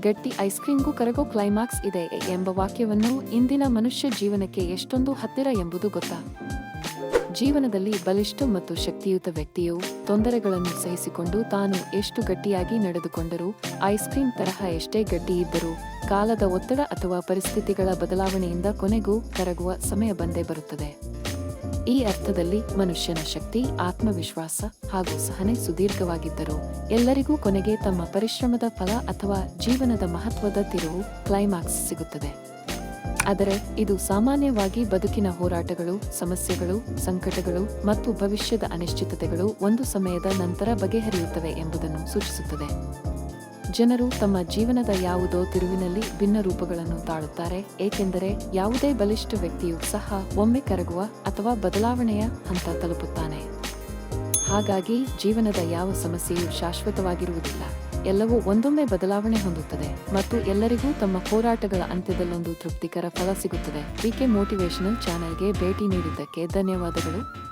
ಗಟ್ಟಿ ಐಸ್ಕ್ರೀಮ್ಗೂ ಕರಗೋ ಕ್ಲೈಮ್ಯಾಕ್ಸ್ ಇದೆ ಎಂಬ ವಾಕ್ಯವನ್ನು ಇಂದಿನ ಮನುಷ್ಯ ಜೀವನಕ್ಕೆ ಎಷ್ಟೊಂದು ಹತ್ತಿರ ಎಂಬುದು ಗೊತ್ತಾ? ಜೀವನದಲ್ಲಿ ಬಲಿಷ್ಠ ಮತ್ತು ಶಕ್ತಿಯುತ ವ್ಯಕ್ತಿಯು ತೊಂದರೆಗಳನ್ನು ಸಹಿಸಿಕೊಂಡು ತಾನು ಎಷ್ಟು ಗಟ್ಟಿಯಾಗಿ ನಡೆದುಕೊಂಡರೂ ಐಸ್ ಕ್ರೀಮ್ ತರಹ ಎಷ್ಟೇ ಗಟ್ಟಿ ಇದ್ದರೂ ಕಾಲದ ಒತ್ತಡ ಅಥವಾ ಪರಿಸ್ಥಿತಿಗಳ ಬದಲಾವಣೆಯಿಂದ ಕೊನೆಗೂ ಕರಗುವ ಸಮಯ ಬಂದೇ ಬರುತ್ತದೆ. ಈ ಅರ್ಥದಲ್ಲಿ ಮನುಷ್ಯನ ಶಕ್ತಿ, ಆತ್ಮವಿಶ್ವಾಸ ಹಾಗೂ ಸಹನೆ ಸುದೀರ್ಘವಾಗಿದ್ದರು ಎಲ್ಲರಿಗೂ ಕೊನೆಗೆ ತಮ್ಮ ಪರಿಶ್ರಮದ ಫಲ ಅಥವಾ ಜೀವನದ ಮಹತ್ವದ ತಿರುವು ಕ್ಲೈಮ್ಯಾಕ್ಸ್ ಸಿಗುತ್ತದೆ. ಆದರೆ ಇದು ಸಾಮಾನ್ಯವಾಗಿ ಬದುಕಿನ ಹೋರಾಟಗಳು, ಸಮಸ್ಯೆಗಳು, ಸಂಕಟಗಳು ಮತ್ತು ಭವಿಷ್ಯದ ಅನಿಶ್ಚಿತತೆಗಳು ಒಂದು ಸಮಯದ ನಂತರ ಬಗೆಹರಿಯುತ್ತವೆ ಎಂಬುದನ್ನು ಸೂಚಿಸುತ್ತದೆ. ಜನರು ತಮ್ಮ ಜೀವನದ ಯಾವುದೋ ತಿರುವಿನಲ್ಲಿ ಭಿನ್ನ ರೂಪಗಳನ್ನು ತಾಳುತ್ತಾರೆ, ಏಕೆಂದರೆ ಯಾವುದೇ ಬಲಿಷ್ಠ ವ್ಯಕ್ತಿಯು ಸಹ ಒಮ್ಮೆ ಕರಗುವ ಅಥವಾ ಬದಲಾವಣೆಯ ಹಂತ ತಲುಪುತ್ತಾನೆ. ಹಾಗಾಗಿ ಜೀವನದ ಯಾವ ಸಮಸ್ಯೆಯೂ ಶಾಶ್ವತವಾಗಿರುವುದಿಲ್ಲ. ಎಲ್ಲವೂ ಒಂದೊಮ್ಮೆ ಬದಲಾವಣೆ ಹೊಂದುತ್ತದೆ ಮತ್ತು ಎಲ್ಲರಿಗೂ ತಮ್ಮ ಹೋರಾಟಗಳ ಅಂತ್ಯದಲ್ಲೊಂದು ತೃಪ್ತಿಕರ ಫಲ ಸಿಗುತ್ತದೆ. ವಿಕೆ ಮೋಟಿವೇಶನಲ್ ಚಾನೆಲ್ಗೆ ಭೇಟಿ ನೀಡಿದ್ದಕ್ಕೆ ಧನ್ಯವಾದಗಳು.